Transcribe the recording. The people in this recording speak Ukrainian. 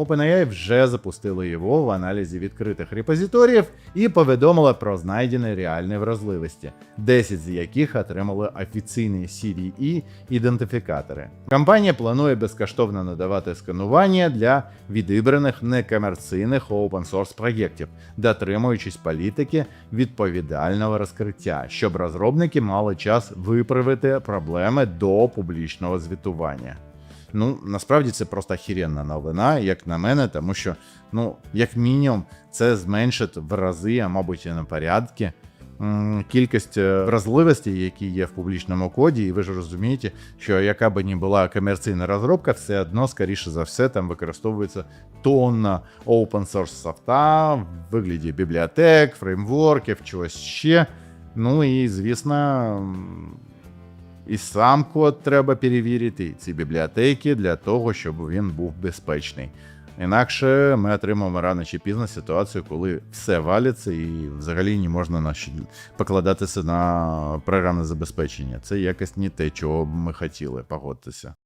OpenAI вже запустили його в аналізі відкритих репозиторіїв і повідомила про знайдені реальні вразливості, 10 з яких отримали офіційні CDE ідентифікатори. Компанія планує безкоштовно надавати сканування для відібраних некомерційних open-source проєктів, дотримуючись політики відповідального розкриття, щоб розробники мали час виправити проблеми до публічного звітування. Ну, насправді це просто охеренна новина, як на мене, тому що, ну, як мінімум, це зменшить в рази, а мабуть, і на порядки. Кількість е, вразливостей, які є в публічному коді, і ви ж розумієте, що яка би ні була комерційна розробка, все одно, скоріше за все, там використовується тонна open source софта в вигляді бібліотек, фреймворків, чогось ще. Ну і звісно, і сам код треба перевірити, і ці бібліотеки для того, щоб він був безпечний. Інакше ми отримаємо рано чи пізно ситуацію, коли все валиться і взагалі не можна на покладатися на програмне забезпечення. Це якось не те, чого ми хотіли, погодьтеся.